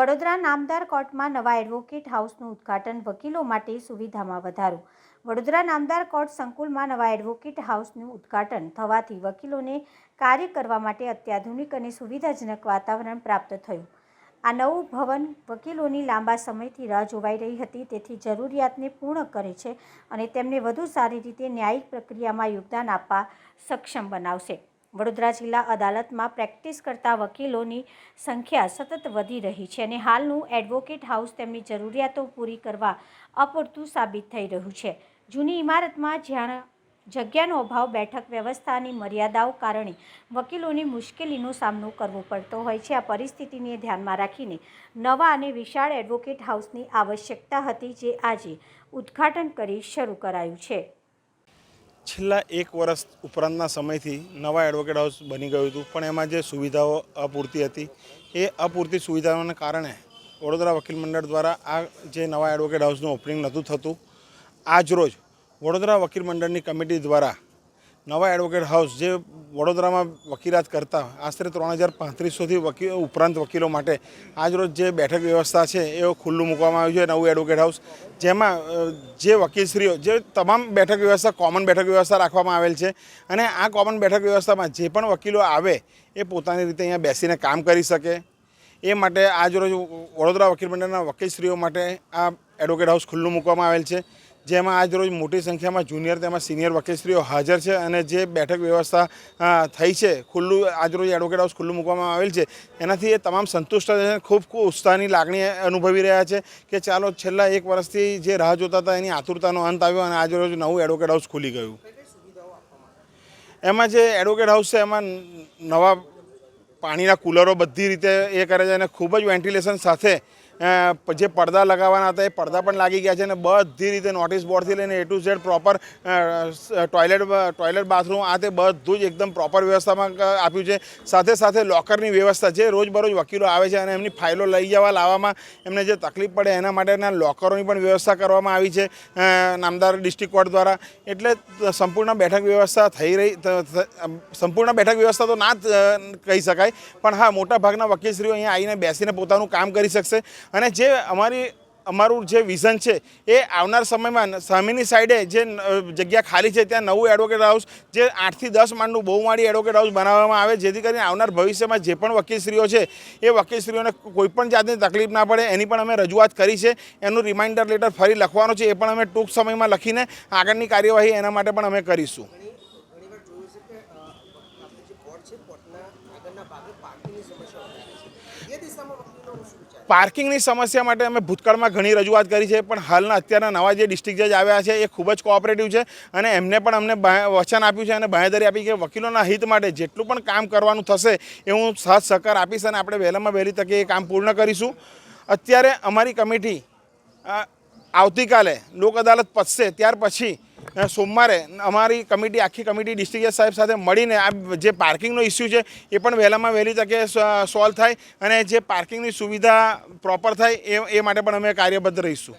વડોદરા નામદાર કોર્ટમાં નવા એડવોકેટ હાઉસનું ઉદ્ઘાટન વકીલો માટે સુવિધામાં વધારો. વડોદરા નામદાર કોર્ટ સંકુલમાં નવા એડવોકેટ હાઉસનું ઉદ્ઘાટન થવાથી વકીલોને કાર્ય કરવા માટે અત્યાધુનિક અને સુવિધાજનક વાતાવરણ પ્રાપ્ત થયું. આ નવું ભવન વકીલોની લાંબા સમયથી રાહ જોવાઈ રહી હતી, તેથી જરૂરિયાતને પૂર્ણ કરે છે અને તેમને વધુ સારી રીતે ન્યાયિક પ્રક્રિયામાં યોગદાન આપવા સક્ષમ બનાવશે. વડોદરા જિલ્લા અદાલતમાં પ્રેક્ટિસ કરતા વકીલોની સંખ્યા સતત વધી રહી છે અને હાલનું એડવોકેટ હાઉસ તેમની જરૂરિયાતો પૂરી કરવા અપૂરતું સાબિત થઈ રહ્યું છે. જૂની ઇમારતમાં જ્યાં જગ્યાનો અભાવ, બેઠક વ્યવસ્થાની મર્યાદાઓ કારણે વકીલોને મુશ્કેલીનો સામનો કરવો પડતો હોય છે. આ પરિસ્થિતિને ધ્યાનમાં રાખીને નવા અને વિશાળ એડવોકેટ હાઉસની આવશ્યકતા હતી, જે આજે ઉદ્ઘાટન કરી શરૂ કરાયું છે. છેલ્લા એક વર્ષ ઉપરાંતના સમયથી નવા એડવોકેટ હાઉસ બની ગયું હતું, પણ એમાં જે સુવિધાઓ અપૂરતી હતી, એ અપૂરતી સુવિધાઓને કારણે વડોદરા વકીલ મંડળ દ્વારા આ જે નવા એડવોકેટ હાઉસનું ઓપનિંગ નહોતું થતું, આજ રોજ વડોદરા વકીલ મંડળની કમિટી દ્વારા નવા એડવોકેટ હાઉસ જે વડોદરામાં વકીલાત કરતા આશરે ત્રણ હજાર પાંત્રીસોથી વકીલ, ઉપરાંત વકીલો માટે આજરોજ જે બેઠક વ્યવસ્થા છે, એ ખુલ્લું મૂકવામાં આવ્યું છે, નવું એડવોકેટ હાઉસ. જેમાં જે વકીલશ્રીઓ, જે તમામ બેઠક વ્યવસ્થા, કોમન બેઠક વ્યવસ્થા રાખવામાં આવેલ છે અને આ કોમન બેઠક વ્યવસ્થામાં જે પણ વકીલો આવે, એ પોતાની રીતે અહીંયા બેસીને કામ કરી શકે. એ માટે આજરોજ વડોદરા વકીલ મંડળના વકીલશ્રીઓ માટે આ એડવોકેટ હાઉસ ખુલ્લું મૂકવામાં આવેલ છે. જેમાં આજરોજ મોટી સંખ્યામાં જુનિયર તેમાં સિનિયર વકીલશ્રીઓ હાજર છે અને જે બેઠક વ્યવસ્થા થઈ છે, ખુલ્લું આજરોજ એડવોકેટ હાઉસ ખુલ્લું મૂકવામાં આવેલ છે. એનાથી એ તમામ સંતુષ્ટ છે ખૂબ ઉત્સાહની લાગણી અનુભવી રહ્યા છે કે ચાલો છેલ્લા એક વર્ષથી જે રાહ જોતા હતા એની આતુરતાનો અંત આવ્યો અને આજરોજ નવું એડવોકેટ હાઉસ ખુલી ગયું. એમાં જે એડવોકેટ હાઉસ છે એમાં નવા પાણીના કુલરો બધી રીતે એ કરે છે અને ખૂબ જ વેન્ટિલેશન સાથે જે પડદા લગાવવાના હતા એ પડદા પણ લાગી ગયા છે અને બધી રીતે નોટિસ બોર્ડથી લઈને A to Z proper toilet toilet bathroom આ તે બધું જ એકદમ પ્રોપર વ્યવસ્થામાં આપ્યું છે. સાથે સાથે લોકરની વ્યવસ્થા જે રોજબરોજ વકીલો આવે છે અને એમની ફાઇલો લઈ જવા લાવવામાં એમને જે તકલીફ પડે એના માટેના લોકરોની પણ વ્યવસ્થા કરવામાં આવી છે નામદાર ડિસ્ટ્રિક્ટ કોર્ટ દ્વારા. એટલે સંપૂર્ણ બેઠક વ્યવસ્થા થઈ રહી સંપૂર્ણ બેઠક વ્યવસ્થા તો ના જ, કહી શકાય. પણ હા મોટા ભાગના વકીલશ્રીઓ અહીંયા આવીને બેસીને પોતાનું કામ કરી શકશે. અને જે અમારી, અમારું જે વિઝન છે, એ આવનાર સમયમાં સામેની સાઈડે જે જગ્યા ખાલી છે, ત્યાં નવું એડવોકેટ હાઉસ જે આઠથી દસ માળનું બહુમાળી એડવોકેટ હાઉસ બનાવવામાં આવે, જેથી કરીને આવનાર ભવિષ્યમાં જે પણ વકીલશ્રીઓ છે, એ વકીલશ્રીઓને કોઈપણ જાતની તકલીફ ના પડે, એની પણ અમે રજૂઆત કરી છે, એનું રિમાઇન્ડર લેટર ફરી લખવાનો છે, એ પણ અમે ટૂંક સમયમાં લખીને આગળની કાર્યવાહી એના માટે પણ અમે કરીશું. પાર્કિંગની સમસ્યા પાર્કિંગની સમસ્યા માટે અમે ભૂતકાળમાં ઘણી રજૂઆત કરી છે, પણ હાલના અત્યારના નવા જે ડિસ્ટ્રિક્ટ જજ આવ્યા છે, એ ખૂબ જ કોઓપરેટિવ છે અને એમને પણ અમને વચન આપ્યું છે અને બાંહેધરી આપી કે વકીલોના હિત માટે જેટલું પણ કામ કરવાનું થશે, એ હું સહજ સહકાર આપીશ અને આપણે વહેલામાં વહેલી તકે એ કામ પૂર્ણ કરીશું. અત્યારે અમારી કમિટી આવતીકાલે લોક અદાલત પતશે, ત્યાર પછી સોમવારે અમારી કમિટી, આખી કમિટી ડિસ્ટ્રિક્ટ સાહેબ સાથે મળીને આ જે પાર્કિંગનો ઇસ્યુ છે, એ પણ વહેલામાં વહેલી તકે સોલ્વ થાય અને જે પાર્કિંગની સુવિધા પ્રોપર થાય એ એ માટે પણ અમે કાર્યબદ્ધ રહીશું.